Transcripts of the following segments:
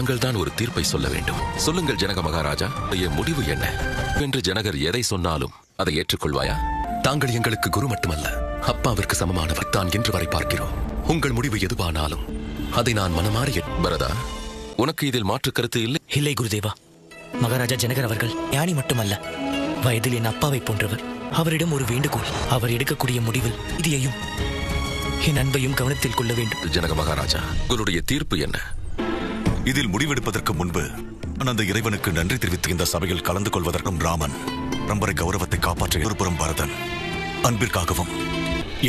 தாங்கள் தான் ஒரு தீர்ப்பை சொல்ல வேண்டும். சொல்லுங்கள் ஜனக மகாராஜா முடிவு என்ன? என்று ஜனகர் எதை சொன்னாலும் அதை ஏற்றுக்கொள்வாயா? தாங்கள் எங்களுக்கு குரு மட்டுமல்ல அப்பாவிற்கு சமமானவர் தான் இன்று வரை பார்க்கிறோம். உங்கள் முடிவு எதுவானாலும் அதை நான் மனமாற ஏற்- பரதா உனக்கு இதில் மாற்று கருத்து இல்லை? இல்லை குருதேவா. மகாராஜா ஜனகர் அவர்கள் ஞானி மட்டுமல்ல வயதில் என் அப்பாவை போன்றவர். அவரிடம் ஒரு வேண்டுகோள் அவர் எடுக்கக்கூடிய முடிவில் இதையையும் என் அன்பையும் கவனத்தில் கொள்ள வேண்டும். ஜனக மகாராஜா உங்களுடைய தீர்ப்பு என்ன? இதில் முடிவெடுப்பதற்கு முன்பு நான் அந்த இறைவனுக்கு நன்றி தெரிவித்து இந்த சபையில் கலந்து கொள்வதற்கும் ராமன் பரம்பரை கௌரவத்தை காப்பாற்ற ஒருபுறம் பரதன். அன்பிற்காகவும்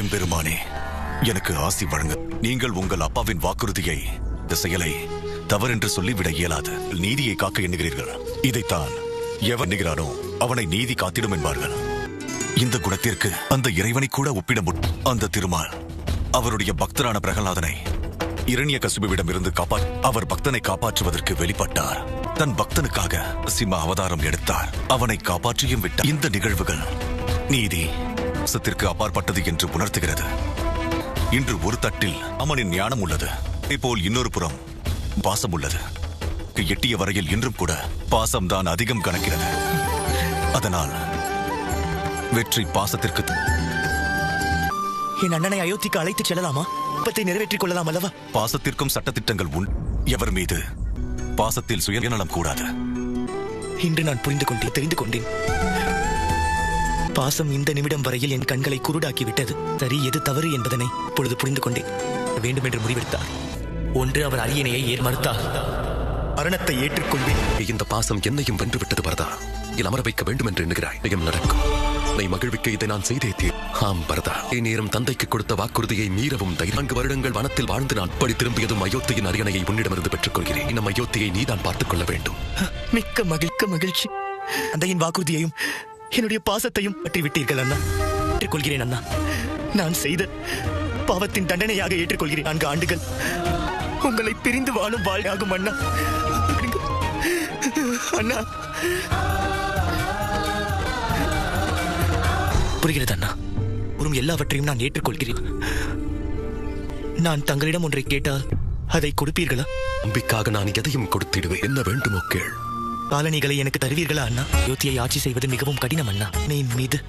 எம்பெருமானே எனக்கு ஆசி வழங்க. நீங்கள் உங்கள் அப்பாவின் வாக்குறுதியை இந்த செயலை தவறென்று சொல்லிவிட இயலாது. நீதியை காக்க எண்ணுகிறீர்கள். இதைத்தான் எவன் எண்ணுகிறானோ அவனை நீதி காத்திடும் என்பார்கள். இந்த குணத்திற்கு அந்த இறைவனை கூட ஒப்பிட முடியும் அந்த திருமால் அவருடைய பக்தரான பிரகலாதனை இரணிய கசுபுவிடம் இருந்து அவர் பக்தனை காப்பாற்றுவதற்கு வெளிப்பட்டார். தன் பக்தனுக்காக சிம்ம அவதாரம் எடுத்தார். அவனை காப்பாற்றியும் விட்டார். இந்த நிகழ்வுகள் நீதி சத்திற்கு அப்பாற்பட்டது என்று உணர்த்துகிறது. இன்று ஒரு தட்டில் அமனின் ஞானம் உள்ளது. இப்போல் இன்னொரு புறம் பாசம் உள்ளது. எட்டிய வரையில் இன்றும் கூட பாசம்தான் அதிகம் கணக்கிறது. அதனால் வெற்றி பாசத்திற்கு என் அண்ணனை அயோத்திக்கு அழைத்துச் செல்லலாமா? விருப்பத்தை நிறைவேற்றிக் கொள்ளலாம் அல்லவா? பாசத்திற்கும் சட்டத்திட்டங்கள் உண் எவர் மீது? பாசத்தில் சுயநலம் கூடாது. இன்று நான் புரிந்து கொண்டேன் தெரிந்து கொண்டேன். பாசம் இந்த நிமிடம் வரையில் என் கண்களை குருடாக்கி விட்டது சரி எது தவறு என்பதனை இப்பொழுது புரிந்து கொண்டேன். வேண்டும் என்று முடிவெடுத்தார். ஒன்று அவர் அரியணையை ஏற் மறுத்தார் மரணத்தை ஏற்றுக்கொள்வேன். இந்த பாசம் என்னையும் வென்று விட்டது பரதா இதில் அமர வைக்க வேண்டும் என்று எண்ணுகிறாய் நடக்கும். உன்னை மகிழ்விக்க இதை நான் செய்தே தீர் ஆம் பரதா. நேரம் தந்தைக்கு கொடுத்த வாக்குறுதியை மீறவும் தைரியம். நான்கு வருடங்கள் வனத்தில் வாழ்ந்து நான் படி திரும்பியதும் அயோத்தியின் அரியணையை உன்னிடமிருந்து பெற்றுக் கொள்கிறேன் இன்னும் அயோத்தியை நீதான் பார்த்துக் கொள்ள வேண்டும். மிக்க மகிழ்க்க மகிழ்ச்சி. அந்தையின் வாக்குறுதியையும் என்னுடைய பாசத்தையும் பற்றி விட்டீர்கள் அண்ணா. ஏற்றுக்கொள்கிறேன் அண்ணா. நான் செய்த பாவத்தின் தண்டனையாக ஏற்றுக்கொள்கிறேன். நான்கு ஆண்டுகள் உங்களை பிரிந்து வாழும் வாழ்யாகும் அண்ணா. அண்ணா. புரிகிறது அண்ணா? வரும் எல்லாவற்றையும் நான் ஏற்றுக்கொள்கிறேன். நான் தங்களிடம் ஒன்றை கேட்டால் அதை கொடுப்பீர்களா? நம்பிக்காக நான் எதையும் கொடுத்திடுவேன். என்ன வேண்டுமோ கேள். காலணிகளை எனக்கு தருவீர்களா அண்ணா? யோத்தியை ஆட்சி செய்வது மிகவும் கடினம் அண்ணா. நீ மீது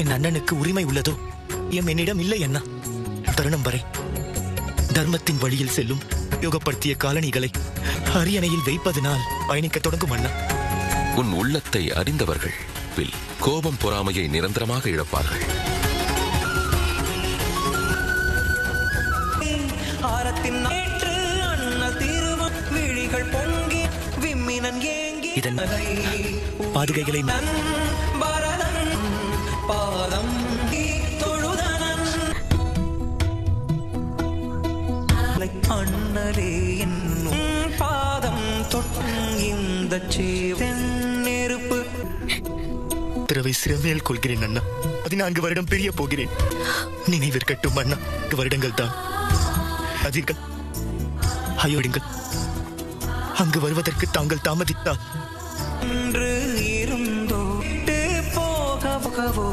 என் அண்ணனுக்கு உரிமை உள்ளதோ? எம் என்னிடம் இல்லை அண்ணா. தருணம் வரை தர்மத்தின் வழியில் செல்லும் யோகப்படுத்திய காலணிகளை அரியணையில் வைப்பதனால் பயணிக்க தொடங்கும் அண்ணா. உன் உள்ளத்தை அறிந்தவர்கள் வில் கோபம் பொறாமையை நிரந்தரமாக இழப்பார்கள். இதன் பாதுகைகளை பாதம் அண்ணலே என்னும் பாதம் தொட்டும் இந்த சேவன் திரவை சிறமேல் கொள்கிறேன் அண்ணா. பதினான்கு வருடம் பிரிய போகிறேன். நினைவிற்கட்டும் அண்ணா. வருடங்கள் தான். அதிர்கள் ஐயோடுங்கள் அங்கு வருவதற்கு தாங்கள் தாமதித்தால் என்று இருந்தோ போகவோ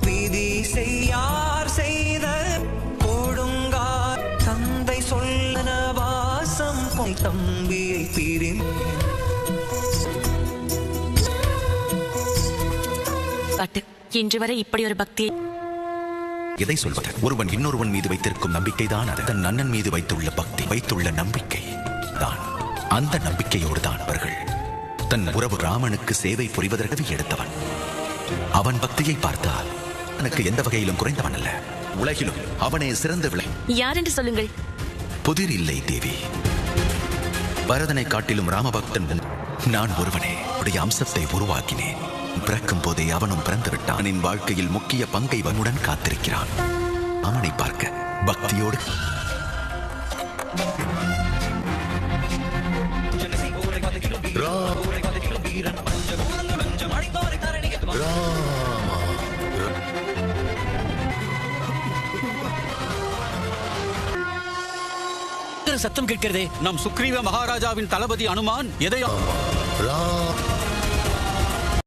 விதி செய்யார் செய்த கொடுங்கார். தந்தை சொல்லன வாசம் பொன் தம்பியை பிரிந்து காட்டு. இன்று வரை இப்படி ஒரு பக்தியை எதை சொல்வது? ஒருவன் இன்னொருவன் மீது வைத்திருக்கும் நம்பிக்கைதான் அது. தன் அண்ணன் மீது வைத்துள்ள பக்தி வைத்துள்ள நம்பிக்கை தான். அந்த நம்பிக்கையோடு தான் அவர்கள். தன் உறவு ராமனுக்கு சேவை புரிவதற்கு எடுத்தவன். அவன் பக்தியை பார்த்தால் எனக்கு எந்த வகையிலும் குறைந்தவன் அல்ல. உலகிலும் அவனே சிறந்த விளை. யார் என்று சொல்லுங்கள்? புதிர் இல்லை தேவி. பரதனை காட்டிலும் ராமபக்தன். நான் ஒருவனே. உடைய அம்சத்தை உருவாக்கினேன். பிறக்கும் போதே அவனும் பிறந்து விட்டான் வாழ்க்கையில் முக்கிய பங்கை வனுடன் காத்திருக்கிறான். அவனை பார்க்க பக்தியோடு சத்தம் கேட்கிறதே நம் சுக்ரீவ மகாராஜாவின் தளபதி அனுமான் எதையோ